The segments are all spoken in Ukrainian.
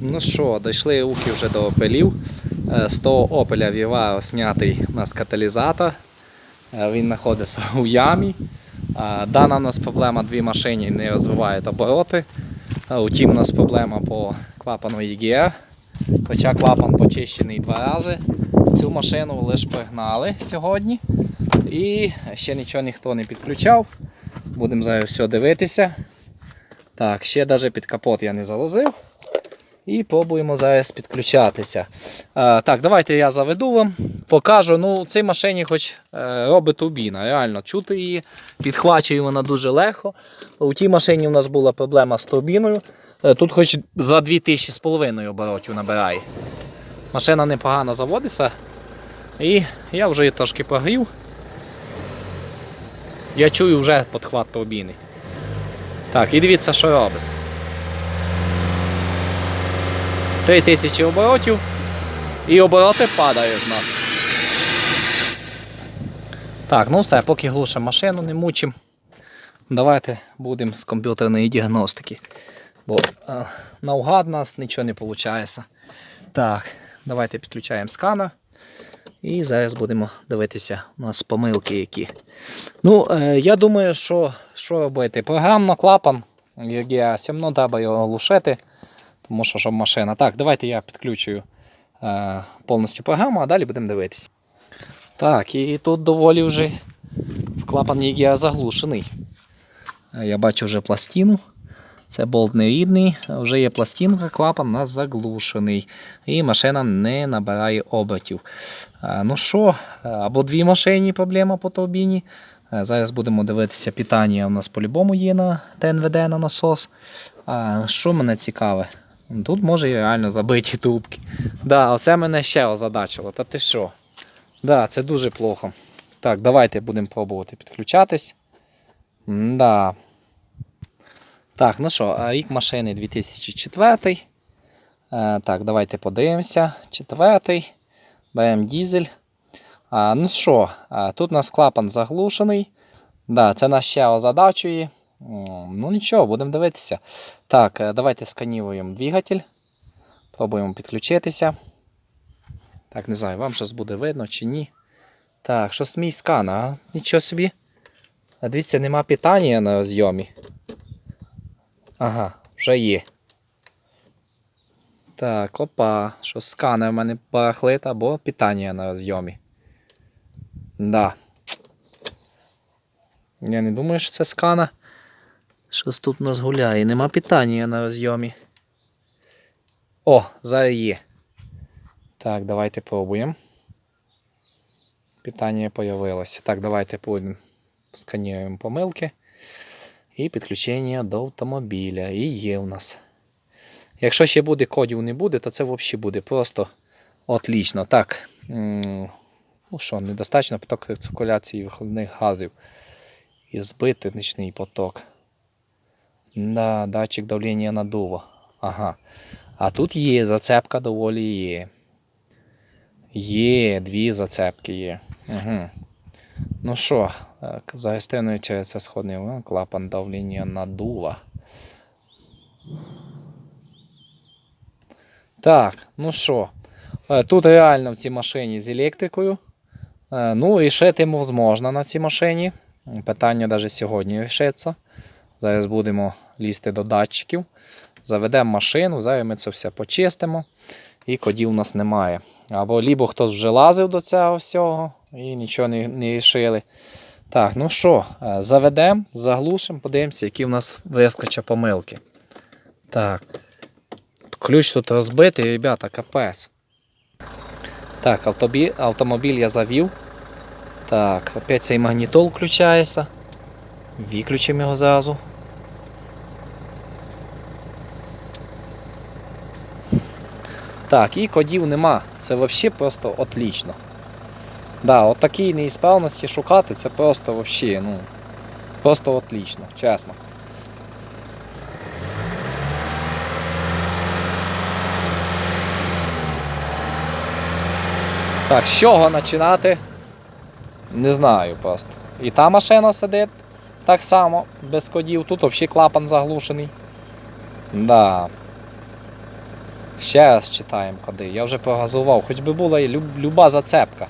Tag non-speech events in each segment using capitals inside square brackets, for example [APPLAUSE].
Ну що, дійшли уки вже до опелів. Е, З того опеля Viva знятий у нас каталізатор. Е, Він знаходиться у ямі. Е, Дана у нас проблема дві машини не розвивають обороти. Утім, у нас проблема по клапану EGR. Хоча клапан почищений два рази. Цю машину лише пригнали сьогодні. І ще нічого ніхто не підключав. Будемо зараз все дивитися. Так, ще навіть під капот я не залозив. І пробуємо зараз підключатися. А, так, давайте я заведу вам, покажу. Ну, цій машині хоч е, робить турбіна, реально чути її, підхвачує вона дуже легко. У тій машині у нас була проблема з турбіною. Е, тут хоч за 2000 з половиною оборотів набирає. Машина непогано заводиться. І я вже її трошки прогрів. Я чую вже підхват турбіни. Так, і дивіться, що робить. 3000 оборотів і обороти падають в нас. Так, ну все, поки глушимо машину, не мучимо. Давайте будемо з комп'ютерної діагностики. Бо е, наугад у нас нічого не виходить. Так, давайте підключаємо сканер. І зараз будемо дивитися у нас помилки які. Ну, е, я думаю, що, що робити? Програмно клапан, я все треба його глушити. Тому що машина. Так, давайте я підключую е, повністю програму, а далі будемо дивитися. Так, і тут доволі вже клапан EGA заглушений. Е, Я бачу вже пластину. Це болт нерідний, вже є пластинка, клапан у нас заглушений. І машина не набирає обертів. Е, Ну що, е, або дві машині проблема по турбіні. Зараз будемо дивитися, питання у нас по-любому є на ТНВД на насос. Що мене цікаве? Тут може і реально забиті трубки. Да, оце мене ще озадачило. Та ти що? Да, це дуже плохо. Так, давайте будемо пробувати підключатись. Да. Так, ну що, рік машини 2004. Е, так, давайте подивимося. Четвертий. Беремо дізель. А, ну що, тут у нас клапан заглушений. Да, це нас ще озадачує. Ну нічого, будемо дивитися. Так, е, давайте скануємо двигатель. Пробуємо підключитися. Так, не знаю, вам щось буде видно чи ні. Так, щось мій скан, а? Нічого собі. Дивіться, нема питання на зйомі. Ага, вже є. Так, опа, що сканер в мене барахлит або питання на зйомі. Да. Я не думаю, що це скана. Щось тут у нас гуляє. Нема питання на розйомі. О, зараз є. Так, давайте пробуємо. Питання появилося. Так, давайте скануємо помилки. І підключення до автомобіля. І є у нас. Якщо ще буде кодів не буде, то це взагалі буде просто отлично. Так. Ну що, недостатньо поток циркуляції вихлопних газів. І збитий нічний поток. Да, датчик давлення надува. Ага. А тут є зацепка доволі є. Є, дві зацепки є. Угу. Ну що, е, за гостиною це сходний клапан давлення надува. Так, ну що, е, тут реально в цій машині з електрикою. Е, Ну, рішити можна на цій машині. Питання навіть сьогодні рішиться. Зараз будемо лізти до датчиків. Заведемо машину, зараз ми це все почистимо. І кодів у нас немає. Або лібо хтось вже лазив до цього всього і нічого не, не рішили. Так, ну що, е, заведемо, заглушимо, подивимося, які у нас вискочать помилки. Так. Ключ тут розбитий, ребята, капець. Так, автобі... автомобіль я завів. Так, опять цей магнітол включається. Виключимо його зразу. Так, і кодів нема. Це взагалі просто отлично. Да, от такі неісправності шукати, це просто вообще, ну, просто отлично, чесно. Так, з чого починати? Не знаю просто. І та машина сидить так само, без кодів. Тут взагалі клапан заглушений. Да. Ще раз читаємо коди. Я вже погазував, хоч би була і люба зацепка.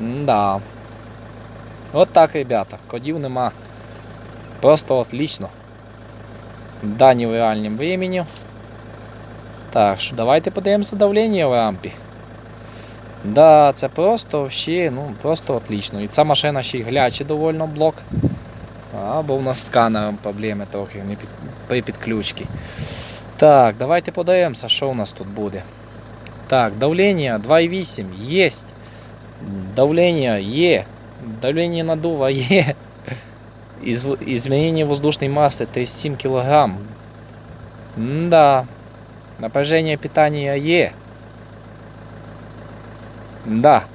Да. От так, ребята, кодів нема. Просто отлично. Дані в реальному времени. Так, що давайте подивимося давлення в рампі. Да, це просто вообще, ну, просто отлично. І ця машина ще й глячий довольно блок. А, бо у нас з сканером проблеми трохи під, при підключці. Так, давайте подивимося, що у нас тут буде. Так, давлення 2,8 є. Давлення є. Давлення надува є. Із, изменение воздушной массы 37 кг. Да. Напряжение питания є. Да.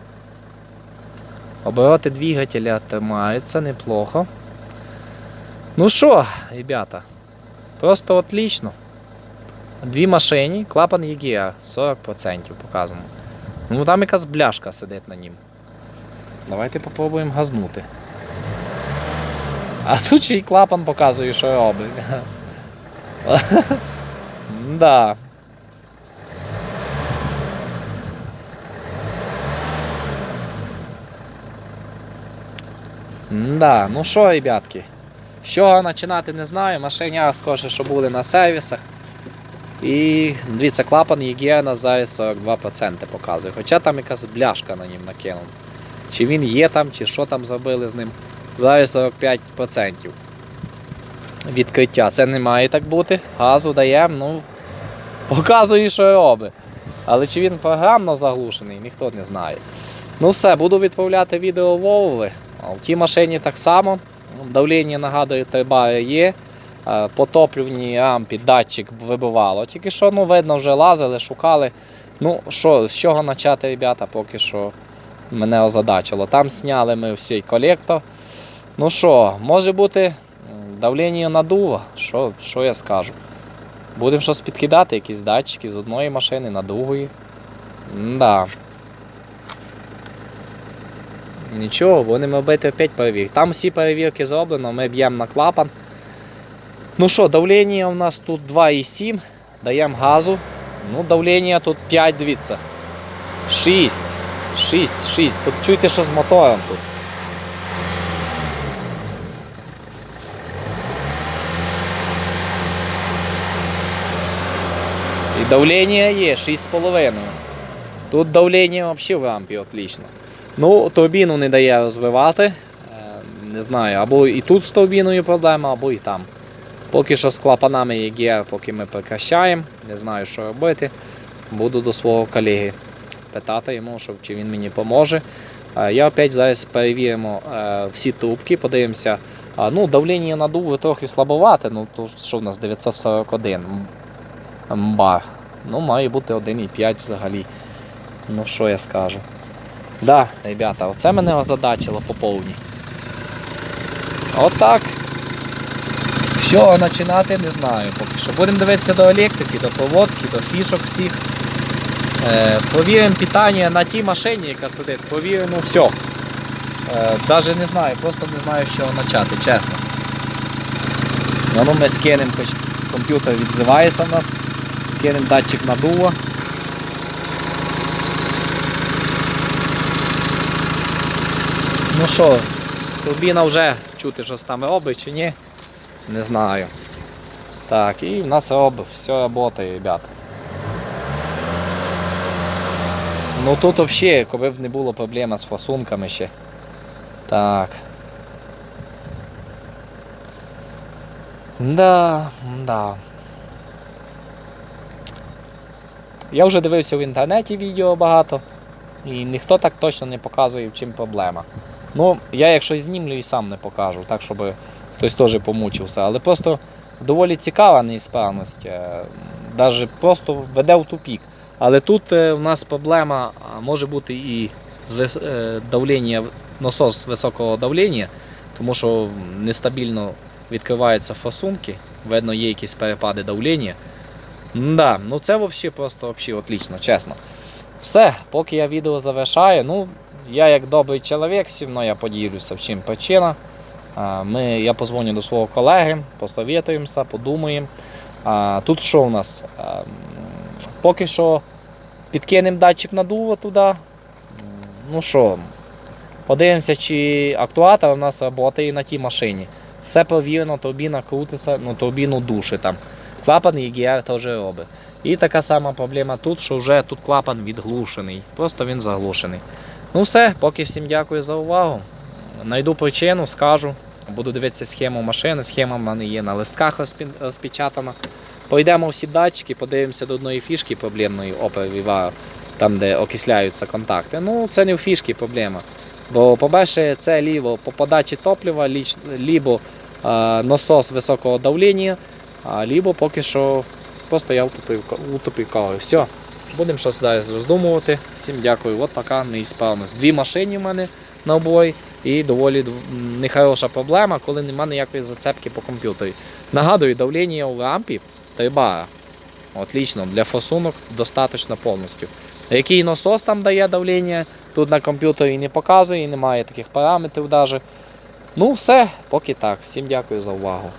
Обороти двигателя тримаються неплохо. Ну що, ребята, просто отлично. Дві машині, клапан EGR 40% показано. Ну там якась бляшка сидить на нім. Давайте попробуємо газнути. А тут ще й клапан показує, що робить. [LAUGHS] да. Да, ну що, ребятки, з чого починати не знаю. Машиня скаже, що буде на сервісах. І дивіться, клапан EGR на зараз 42% показує. Хоча там якась бляшка на нім накинута. Чи він є там, чи що там зробили з ним. Зараз 45% відкриття. Це не має так бути. Газу даємо, ну показує, що робить. Але чи він програмно заглушений, ніхто не знає. Ну все, буду відправляти відео Вовови. В тій машині так само. Давлення, нагадую, тербари є. Е, По рампі датчик вибивало. Тільки що ну, видно, вже лазили, шукали. Ну, що, з чого почати, ребята, поки що мене озадачило. Там зняли ми всій колектор. Ну що, може бути давлення надува. Що, що я скажу? Будемо щось підкидати, якісь датчики з одної машини на другої. Да. Нічого, будемо робити опять перевірки. Там всі перевірки зроблено, ми б'ємо на клапан. Ну що, давлення у нас тут 2,7, даємо газу. Ну, давлення тут 5, дивіться. 6, 6, 6. Почуйте, що з мотором тут. І давлення є 6,5. Тут давлення взагалі в рампі отлично. Ну, турбіну не дає розвивати. Е, Не знаю, або і тут з турбіною проблема, або і там. Поки що з клапанами EGR, поки ми прекращаємо. Не знаю, що робити. Буду до свого колеги питати йому, щоб, чи він мені поможе. Е, Я опять зараз перевіримо е, всі трубки, подивимося. Ну, давлення надуви трохи слабовате, ну то що в нас 941 м- бар. Ну, має бути 1,5 взагалі. Ну, що я скажу. Да, ребята, оце мене озадачило по повній. Отак. Що починати, не знаю поки що. Будемо дивитися до електрики, до проводки, до фішок всіх. Е, провіримо питання на тій машині, яка сидить, провіримо все. Е, Навіть не знаю, просто не знаю, з чого почати, чесно. Ну, ну, ми скинемо, хоч комп'ютер відзивається в нас, скинемо датчик надува. Ну що, турбіна вже чути, що там робить чи ні, не знаю. Так, і в нас все працює, ребята. Ну тут взагалі, коли б не було проблеми з фасунками ще. Так. Да, да. Я вже дивився в інтернеті відео багато, і ніхто так точно не показує, в чим проблема. Ну, я якщо знімлю і сам не покажу, так щоб хтось теж помучився. Але просто доволі цікава неісправність. Навіть просто веде в тупік. Але тут е, в нас проблема може бути і з е, давлення, насос високого давлення, тому що нестабільно відкриваються фасунки, видно, є якісь перепади давлення. Да, ну це взагалі просто вообще отлично, чесно. Все, поки я відео завершаю. Ну, я як добрий чоловік, одно я поділюся, в чим причина. Ми, я позвоню до свого колеги, посовітуємося, подумаємо. Тут що у нас? Поки що підкинемо датчик надува туди. Ну що, подивимося, чи актуатор у нас працює на тій машині. Все провірено, турбіна крутиться, ну турбіну душі там. Клапан EGR теж робить. І така сама проблема тут, що вже тут клапан відглушений. Просто він заглушений. Ну все, поки всім дякую за увагу. Найду причину, скажу. Буду дивитися схему машини. Схема в мене є на листках розпечатана. Пойдемо всі датчики, подивимося до одної фішки проблемної Opel Vivaro, там, де окисляються контакти. Ну, це не в фішки проблема. Бо, по-перше, це лібо по подачі топлива, лібо е, насос високого давлення, а лібо поки що просто я утопив, утопив. Все, будемо щось далі роздумувати. Всім дякую. От така неісправність. Дві машини в мене на обой, і доволі нехороша проблема, коли немає ніякої зацепки по комп'ютері. Нагадую, давлення у рампі 3 бара. Отлично, для форсунок достатньо повністю. Який насос там дає давлення, тут на комп'ютері не показує, немає таких параметрів навіть. Ну, все, поки так. Всім дякую за увагу.